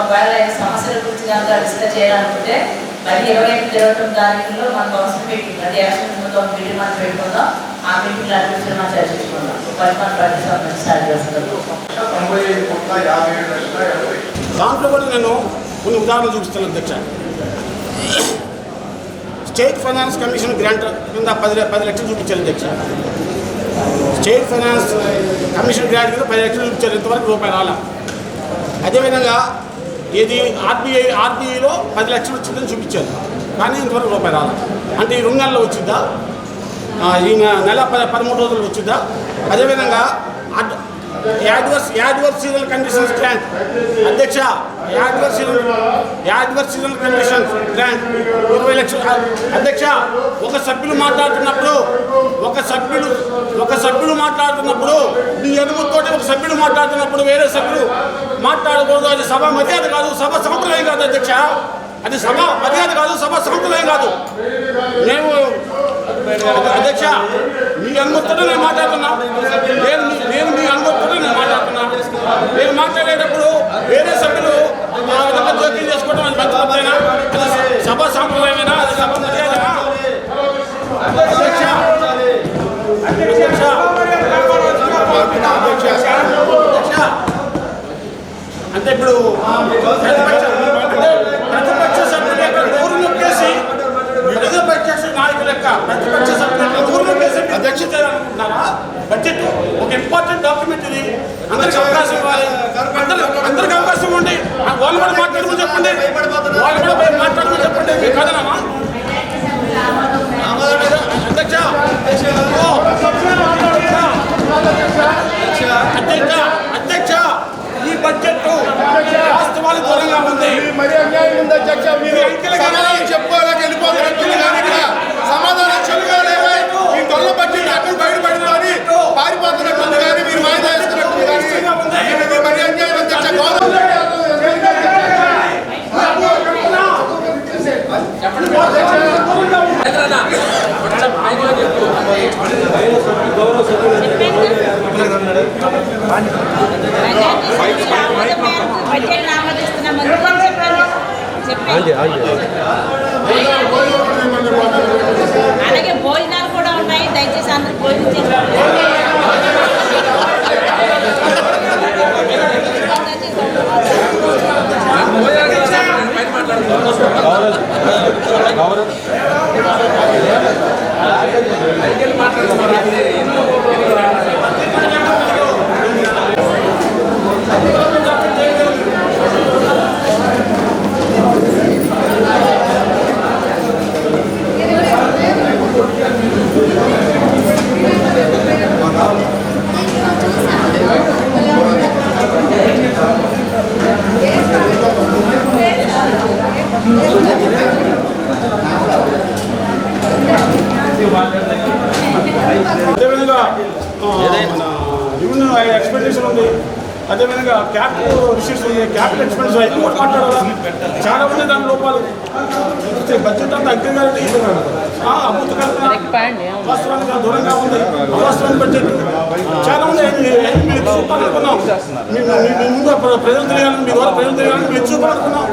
ఒకవేళ ఈ సమస్యల గురించి కనుక డిస్కస్ చేయాలనుకుంటే మరి ఇరవై ఎనిమిది ఇరవై తొమ్మిది తారీఖుల్లో మన కౌన్సిల్ మీటింగ్. అది యాక్షన్ ముందు ఒక మీటింగ్ మనం పెట్టుకుందాం. ఆ మీటింగ్ అడ్మిషన్ మనం చర్చించుకుందాం పది ప్రతి స్టార్ట్ దాంట్లో కూడా నేను కొన్ని ఉదాహరణలు చూపిస్తాను అధ్యక్ష. స్టేట్ ఫైనాన్స్ కమిషన్ గ్రాంట్ కింద పది పది లక్షలు చూపించారు అధ్యక్ష. స్టేట్ ఫైనాన్స్ కమిషన్ గ్రాంట్ కింద పది లక్షలు చూపించారు. ఇంతవరకు రూపాయి రాలా. అదేవిధంగా ఇది ఆర్బీఐ ఆర్బీఐలో పది లక్షలు వచ్చిందని చూపించారు. కానీ ఇంతవరకు రూపాయి రాలేదు అంటే ఈ రుణాల్లో వచ్చిద్దా వచ్చిందా ఈ నెల పద పదమూడు రోజులు వచ్చిందా? అదేవిధంగా ad- adverse adverse seasonal conditions grant. అధ్యక్ష adverse seasonal adverse seasonal conditions grant. ఇరవై లక్షలు అధ్యక్ష ఒక సభ్యులు మాట్లాడుతున్నప్పుడు ఒక సభ్యులు ఒక సభ్యులు మాట్లాడుతున్నప్పుడు నీ ఎదుగుతోటి ఒక సభ్యుడు మాట్లాడుతున్నప్పుడు వేరే సభ్యులు మాట్లాడకూడదు. అది సభ మర్యాద కాదు సభ సంప్రదాయం కాదు అధ్యక్ష. అది సభ మర్యాద కాదు సభ సంప్రదాయం కాదు. నేను అధ్యక్ష మీ అనుమతితో నేను మాట్లాడుతున్నా. నేను మీ- నేను మీ అనుమతితో నేను మాట్లాడుతున్నా. నేను మాట్లాడేటప్పుడు వేరే అంటే ఇప్పుడు ప్రతిపక్ష సభ్యుల యొక్క నోరు నొక్కేసి ప్రతిపక్ష నాయకుల యొక్క ప్రతిపక్ష సభ్యుల నోరు నొక్కేసి అధ్యక్ష చేయాలనుకుంటున్నారా బడ్జెట్ ఒక ఇంపార్టెంట్ డాక్యుమెంట్ ఇది. అందరికి అవకాశం ఇవ్వాలి. అందరి అందరికి అవకాశం ఆ వాళ్ళు కూడా మాట్లాడమని చెప్పండి. వాళ్ళు కూడా మాట్లాడమని చెప్పండి. మీ కథనమా అధ్యక్ష ఓ, అధ్యక్ష అధ్యక్ష ఈ బడ్జెట్ వాస్తవాలు దూరంగా ఉంది మరి అన్యాయం ఉంది అధ్యక్ష మీరు సమాధానం చెప్పుకోలేక వెళ్ళిపోతారు అంకెలు కానీ ఇక్కడ సమాధానం చెప్పుకోలేక ఈ దొల్ల బడ్జెట్ అక్కడ బయటపడింది అని పారిపోతున్నట్టుంది కానీ మీరు వాయిదా వేస్తున్నట్టుంది కానీ ఇది మరి అన్యాయం అధ్యక్ష గౌరవం బడ్జెట్ ఆమోదిస్తున్నామని చెప్పండి చెప్పండి అలాగే భోజనాలు కూడా ఉన్నాయి దయచేసి అందరూ భోజనం చేసుకోండి అదేవిధంగా ఆ, మన రెవెన్యూ ఎక్స్పెండిషన్ ఉంది. అదేవిధంగా క్యాప్ రిసీట్స్ ఉంది క్యాపిటల్ ఎక్స్పెండిచర్ అవి కూడా మాట్లాడాలి? చాలా ఉంది దాని లోపాలు. బడ్జెట్ అంతా కల్పన వాస్తవానికి దూరంగా ఉంది. అవాస్తవానికి బడ్జెట్ చాలా అవి మీరు చూపాలనుకున్నాం. ముందు ప్ర- ప్రజలు తెలియాలని మీ ద్వారా ప్రజలు తెలియాలని మీరు చూపాలనుకున్నాం.